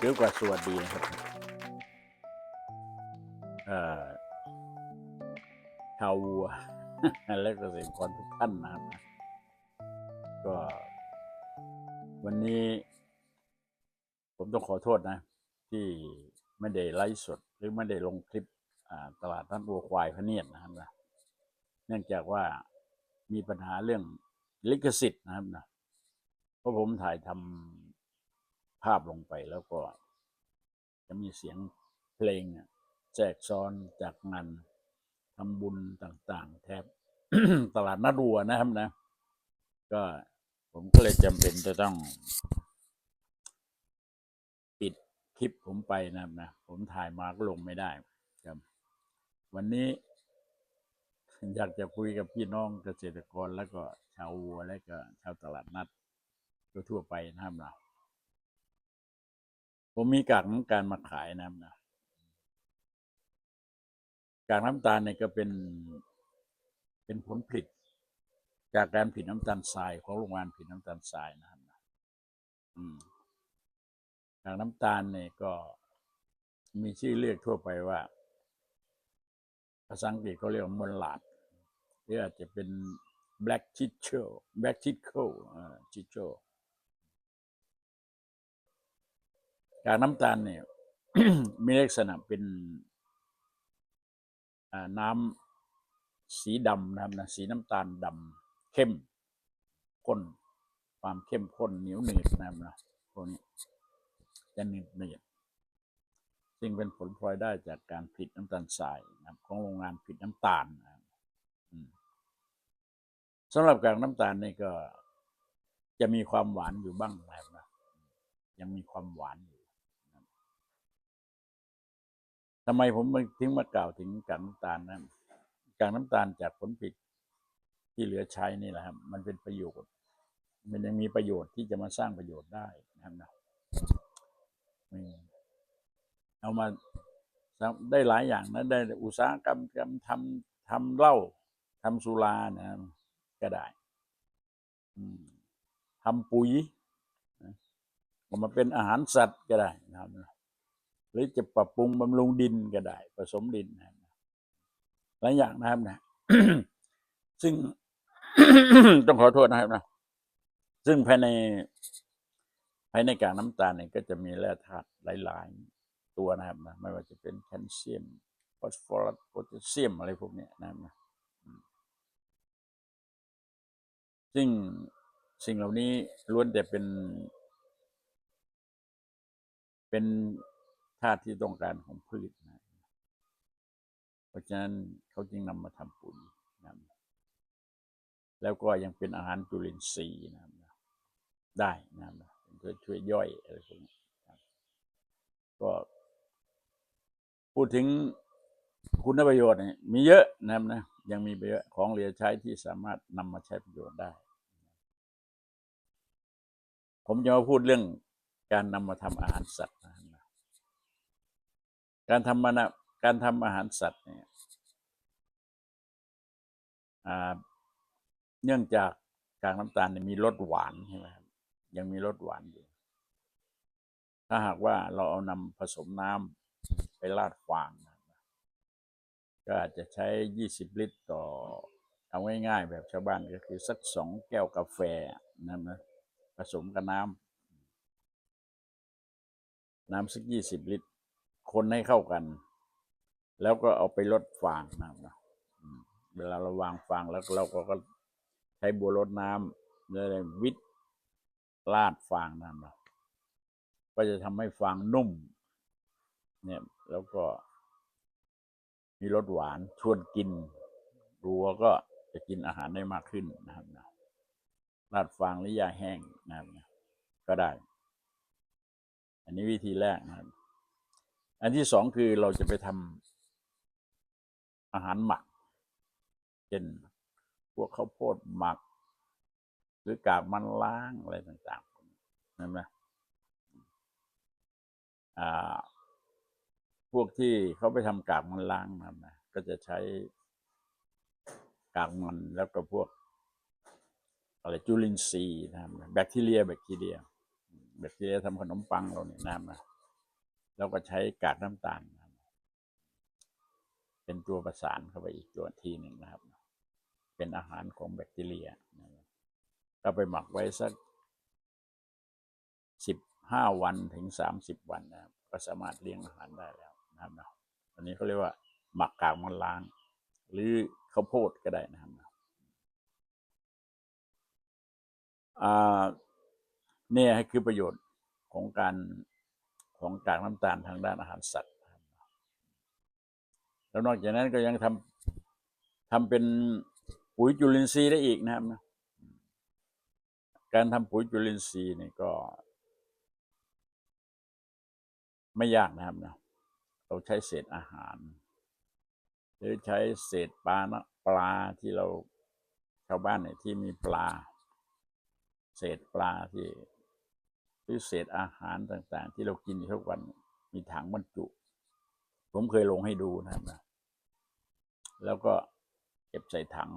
เดี๋ยกว่าสวัสดีนะครับเอ่อชาววัว และเกษตรกรทุกท่านนะครับ ก็ วันนี้ ผมต้องขอโทษนะ ที่ไม่ได้ไลฟ์สด หรือไม่ได้ลงคลิปตลาดนัดวัวควายพะเนียดนะครับนะเนื่องจากว่ามีปัญหาเรื่องลิขสิทธิ์นะครับนะเพราะผมถ่ายทำ ภาพลงไปแล้วก็ จะมีเสียงเพลงแจกซ้อนจากงานทำบุญต่าง ๆ แทบตลาดนัดวัวนะครับนะ ก็ผมก็เลยจำเป็นจะต้อง ปิดคลิปผมไปนะครับนะ ผมถ่ายมาก็ลงไม่ได้ครับ วันนี้ อยากจะคุยกับพี่น้องเกษตรกรแล้วก็ชาววัวและก็ชาวตลาดนัดทั่วไปนะครับนะ ผมมีกากน้ำตาลมาขายนะครับนะกากน้ำตาลเนี่ยก็เป็น เป็นผลผลิต จากการผลิตน้ำตาลทรายของโรงงานผลิตน้ำตาลทรายนะครับนะกากน้ำตาลเนี่ยก็มีชื่อเรียกทั่วไปว่าภาษาอังกฤษเขาเรียกมลลาดหรืออาจจะเป็น black chicho black chicho อ่า chicho กากน้ำตาลเนี่ย มีลักษณะเป็นน้ำสีดำนะครับนะสีน้ำตาลดำเข้มข้น ความเข้มข้นเหนียวหนืดนะครับนะพวกนี้จะหนืดหนืดซึ่งเป็นผลพลอยได้จากการผลิตน้ำตาลทรายนะครับ ของโรงงานผลิตน้ำตาลนะครับสำหรับกากน้ำตาลนี่ก็จะมีความหวานอยู่บ้างนะครับนะยังมีความหวานอยู่นะครับ ทำไมผมถึงมากล่าวถึงกากน้ำตาลนะกากน้ำตาลจากผลผลิตที่เหลือใช้นี่แหละครับ มันเป็นประโยชน์ มันยังมีประโยชน์ที่จะมาสร้างประโยชน์ได้นะครับนะเอามาได้หลายอย่างนะได้อุตสาหกรรมทำทำทำเหล้าทำสุรานะก็ได้ทำปุ๋ยนะเอามาเป็นอาหารสัตว์ก็ได้นะครับ หรือจะปรับปรุงบำรุงดินก็ได้ ผสมดินนะหลายอย่างนะครับนะ ซึ่งต้องขอโทษนะครับนะ ซึ่งภายในภายในกากน้ำตาลเนี่ยก็จะมีแร่ธาตุหลาย ๆ ตัวนะครับนะไม่ว่าจะเป็นแคลเซียมฟอสฟอรัสโพแทสเซียมอะไรพวกเนี้ยนะครับนะซึ่งสิ่งเหล่านี้ล้วนแต่เป็น เป็น ธาตุที่ต้องการของพืชนะเพราะฉะนั้นเขาจึงนำมาทำปุ๋ยนะแล้วก็ยังเป็นอาหารจุลินทรีย์นะได้นะช่วยช่วยย่อยอะไรพวกนี้ก็พูดถึงคุณประโยชน์มีเยอะนะครับนะยังมีเยอะของเหลือใช้ที่สามารถนำมาใช้ประโยชน์ได้ ผมจะมาพูดเรื่องการนำมาทำอาหารสัตว์นะ การทำมานะการทำอาหารสัตว์เนี่ยเนื่องจากกากน้ำตาลเนี่ยมีรสหวานใช่ไหมครับยังมีรสหวานอยู่ ถ้าหากว่าเราเอานำผสมน้ำไปราดฟางนก็อาจจะใช้ยี่สิบลิตรต่อเอาง่ายๆแบบชาวบ้านก็คือสักสองแก้วกาแฟนะนะผสมกับน้ำน้ำสักยี่สิบลิตร คนให้เข้ากัน แล้วก็เอาไปลดฟางนะครับนะเวลาเราวางฟางแล้วเราก็ก็ใช้บัวรดน้ำเลยวิทลาดฟางนะครับนะก็จะทำให้ฟางนุ่ม เนี่ยแล้วก็มีรสหวานชวนกินรัวก็จะกินอาหารได้มากขึ้นนะครับนะราดฟางหรือยาแห้งนะครับก็ได้ อันนี้วิธีแรกนะครับ อันที่สองคือเราจะไปทำอาหารหมักเช่นพวกข้าวโพดหมัก หรือกากมันล้างอะไรต่างๆนั่นนะอ่าพวกที่เขาไปทำกากมันล้างนะครับนะก็จะใช้กากมันแล้วก็พวกอะไรจุลินทรีย์นะครับแบคทีเรีย แบคทีเรีย แบคทีเรียทำขนมปังเราเนี่ยนะครับนะ แล้วก็ใช้กากน้ำตาลเป็นตัวประสานเข้าไปอีกตัวทีหนึ่งนะครับ เป็นอาหารของแบคทีเรียก็ไปหมักไว้สักสิบห้าวันถึงสามสิบวันนะครับก็สามารถเลี้ยงอาหารได้แล้วนะครับเนาะอันนี้เขาเรียกว่าหมักกากมันล้าง หรือข้าวโพดก็ได้นะครับเนาะอ่าเนี่ยคือประโยชน์ของการ ของกากน้ำตาลทางด้านอาหารสัตว์ แล้วนอกจากนั้นก็ยังทำทำเป็นปุ๋ยจุลินทรีย์ได้อีกนะครับนะการทำปุ๋ยจุลินทรีย์นี่ก็ ไม่ยากนะครับนะเราใช้เศษอาหาร หรือใช้เศษปลานะปลาที่เราชาวบ้านเนี่ยที่มีปลา เศษปลาที่ รือเศษอาหารต่างๆ ที่เรากินทุกวัน มีถังบรรจุ ผมเคยลงให้ดูนะครับนะแล้วก็เก็บใส่ถัง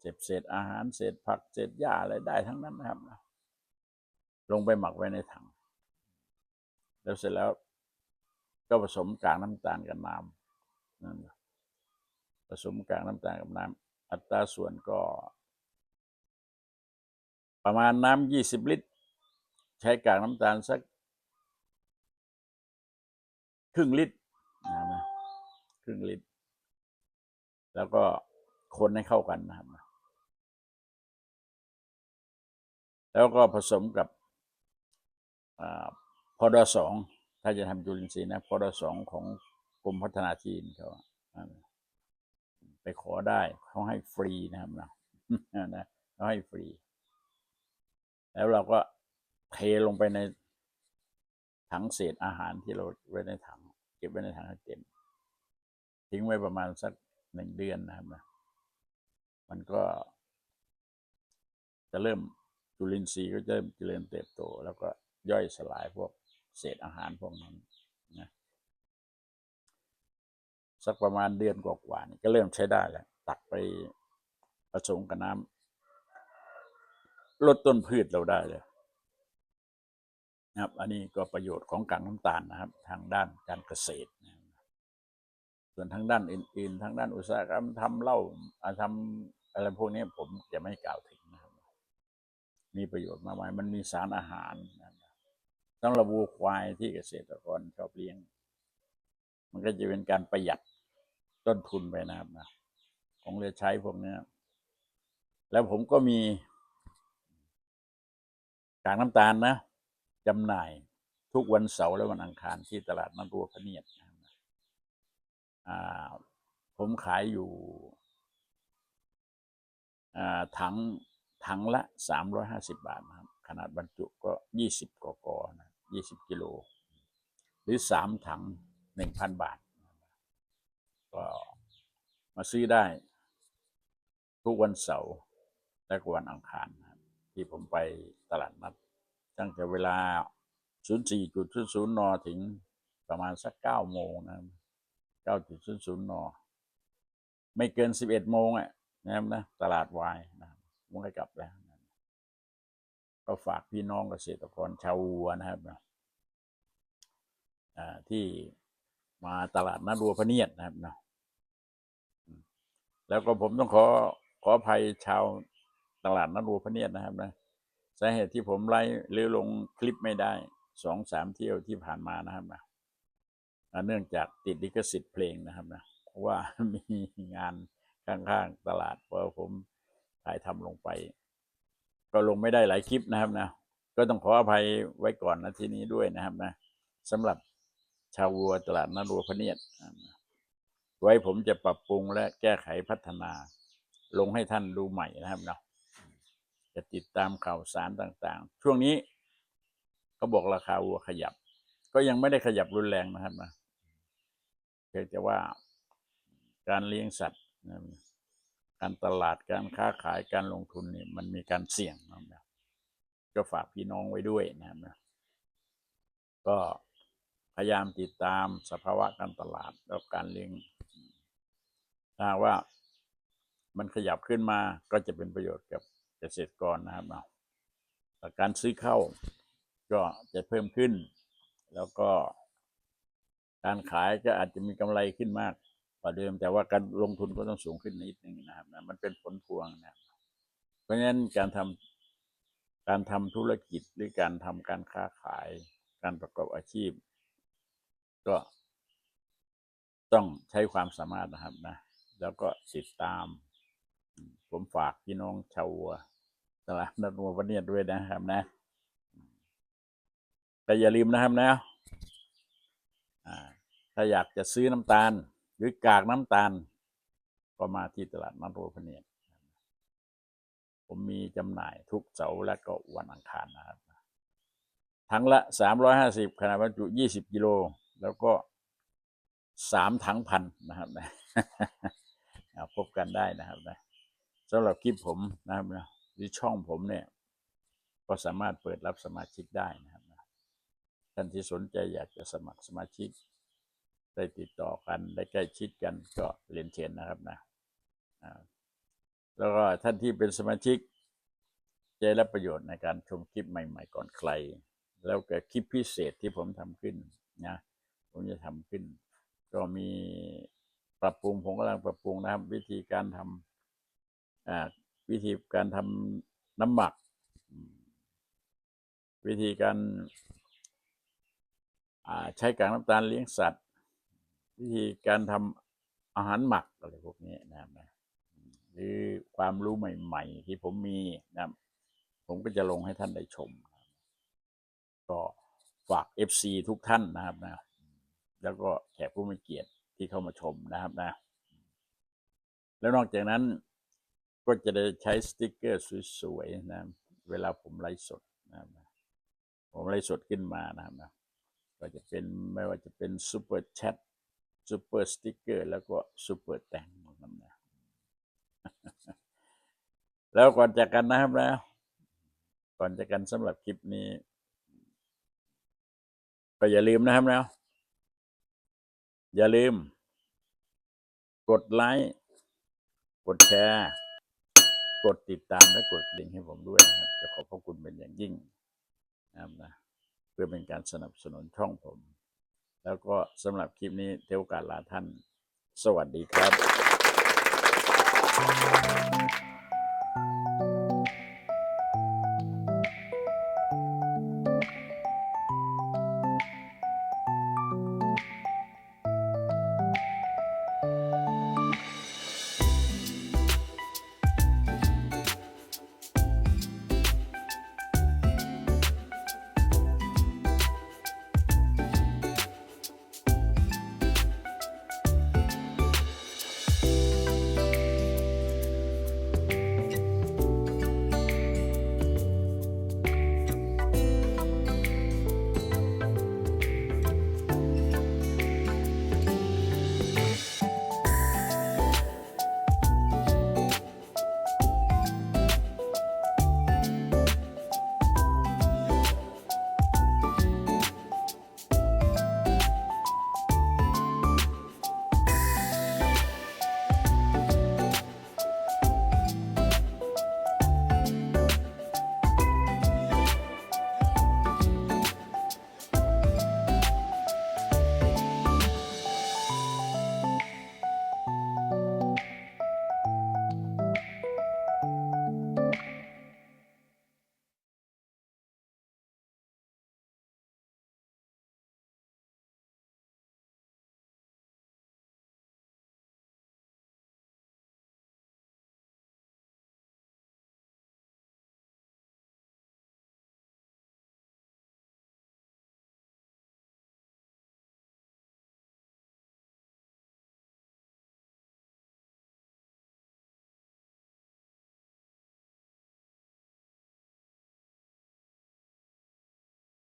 เก็บเศษอาหารเศษผักเศษหญ้าอะไรได้ทั้งนั้นนะครับนะลงไปหมักไว้ในถัง แล้วเสร็จแล้วก็ผสมกากน้ำตาลกับน้ำนั่นผสมกากน้ำตาลกับน้ำอัตราส่วนก็ ประมาณน้ำยี่สิบลิตร ใช้กากน้ำตาลสัก ครึ่งลิตรนะนะครึ่งลิตร แล้วก็คนให้เข้ากันนะครับ แล้วก็ผสมกับอพอดสองถ้าจะทำจุลินทรีย์นะพอดสองของกรมพัฒนาที่ดินเขาอ่าไปขอได้เขาให้ฟรีนะครับนะนะเขาให้ฟรี แล้วเราก็ เทลงไปในถังเศษอาหารที่เราไว้ในถัง เก็บไว้ในถังให้เต็ม ทิ้งไว้ประมาณสักหนึ่งเดือนนะครับนะมันก็จะเริ่มจุลินทรีย์ก็จะเริ่มเจริญเติบโต แล้วก็ย่อยสลายพวกเศษอาหารพวกนั้นนะสักประมาณเดือนกว่าๆนี่ก็เริ่มใช้ได้แล้ว ตักไปผสมกับน้ำลดต้นพืชเราได้เลย นะครับ อันนี้ก็ประโยชน์ของกากน้ำตาลนะครับ ทางด้านการเกษตรนะส่วนทางด้านอื่น ๆ ทางด้านอุตสาหกรรมทำเหล้าอ่าทำอะไรพวกนี้ผมจะไม่กล่าวถึงนะครับ มีประโยชน์มากมายมันมีสารอาหารนะครับสำหรับวัวควายที่เกษตรกรชอบเลี้ยง มันก็จะเป็นการประหยัดต้นทุนไปนะครับนะของเหลือใช้พวกนี้แล้วผมก็มีกากน้ำตาลนะ จำหน่ายทุกวันเสาร์และวันอังคารที่ตลาดนัดรัวพระเนียดนะครับผมขายอยู่ถังถังละสามร้อยห้าสิบาทนะครับ ขนาดบรรจุก็ยี่สิบกกนะยี่สิบกิโล หรือสามถังหนึ่งพันบาท ก็มาซื้อได้ ทุกวันเสาร์และวันอังคารที่ผมไปตลาดนัด ตั้งแต่เวลา 04.00 น ถึงประมาณสัก 9 โมงนะ9.00 น ไม่เกิน 11 โมงอะนะครับนะ ตลาดวายนะครับผมก็กลับแล้วก็ฝากพี่น้องเกษตรกรชาววัวนะครับนะอ่าที่มาตลาดนัดวัวพระเนียดนะครับนะแล้วก็ผมต้องขอขออภัยชาวตลาดนัดวัวพระเนียดนะครับนะ สาเหตุที่ผมไลฟ์หรือลงคลิปไม่ได้สองสามเที่ยวที่ผ่านมานะครับนะเนื่องจากติดลิขสิทธิ์เพลงนะครับนะว่ามีงานข้างๆตลาดพอผมถ่ายทำลงไป ก็ลงไม่ได้หลายคลิปนะครับนะก็ต้องขออภัยไว้ก่อนนะทีนี้ด้วยนะครับนะสำหรับชาววัวตลาดนัดวัวพเนียดนไว้ผมจะปรับปรุงและแก้ไขพัฒนา ลงให้ท่านดูใหม่นะครับเนาะ จะติดตามข่าวสารต่างๆ ช่วงนี้เขาบอกราคาวัวขยับ ก็ยังไม่ได้ขยับรุนแรงนะครับนะเพียงแต่ว่าการเลี้ยงสัตว์ การตลาดการค้าขายการลงทุนนี่มันมีการเสี่ยงนะครับก็ฝากพี่น้องไว้ด้วยนะครับนะก็พยายามติดตามสภาวะการตลาดแล้วการเลี้ยงถ้าว่ามันขยับขึ้นมาก็จะเป็นประโยชน์กับ เกษตรกรนะครับเนาการซื้อเข้าก็จะเพิ่มขึ้น แล้วก็การขายก็อาจจะมีกำไรขึ้นมากกว่าเดิม แต่ว่าการลงทุนก็ต้องสูงขึ้นนิดนึงนะครับนะมันเป็นผลพวงนะครับเพราะฉะนั้นการทำการทำธุรกิจหรือการทำการค้าขาย การประกอบอาชีพ ก็ต้องใช้ความสามารถนะครับนะ แล้วก็ติดตาม ผมฝากพี่น้องชาวตลาดนัดวัววันเนียด้วยนะครับนะ แต่อย่าลืมนะครับนะถ้าอยากจะซื้อน้ำตาล หรือกากน้ำตาล ก็มาที่ตลาดนัดวัวพเนียดผมมีจำหน่ายทุกเสาร์และก็วันอังคารนะครับถังละสามร้อยห้าสิบขนาดบรรจุยี่สิบกิโล แล้วก็สามถังพันนะครับนะเอาพบกันได้นะครับนะ สำหรับคลิปผมนะครับนะหรือช่องผมเนี่ย ก็สามารถเปิดรับสมาชิกได้นะครับท่านที่สนใจอยากจะสมัครสมาชิก ได้ติดต่อกันได้ใกล้ชิดกันก็เรียนเชิญนะครับนะแล้วก็ท่านที่เป็นสมาชิกจะได้รับประโยชน์ในการชมคลิปใหม่ ๆ ก่อนใคร แล้วก็คลิปพิเศษที่ผมทำขึ้นนะผมจะทำขึ้น ก็มีปรับปรุงผมกำลังปรับปรุงนะครับ วิธีการทำอ่า วิธีการทำน้ำหมัก วิธีการใช้กากน้ำตาลเลี้ยงสัตว์ วิธีการทำอาหารหมักอะไรพวกนี้นะครับนะหรือความรู้ใหม่ ๆ ที่ผมมีนะครับผมก็จะลงให้ท่านได้ชม ก็ฝาก FC ทุกท่านนะครับนะ แล้วก็แขกผู้มีเกียรติที่เข้ามาชมนะครับนะ แล้วนอกจากนั้น ก็จะได้ใช้สติกเกอร์สวยๆนะเวลาผมไลฟ์สดนะครับผมไลฟ์สดขึ้นมานะครับนะก็จะเป็นไม่ว่าจะเป็นซูเปอร์แชทซูเปอร์สติกเกอร์แล้วก็ซูเปอร์แต่งนะครับนะแล้วก่อนจากกันนะครับนะก่อนจากกันสำหรับคลิปนี้ ก็อย่าลืมนะครับนะอย่าลืม กดไลค์ กดแชร์ กดติดตามและกดกระดิ่งให้ผมด้วยนะครับ จะขอบพระคุณเป็นอย่างยิ่งนะครับนะเพื่อเป็นการสนับสนุนช่องผม แล้วก็สำหรับคลิปนี้เทวการลาท่าน สวัสดีครับ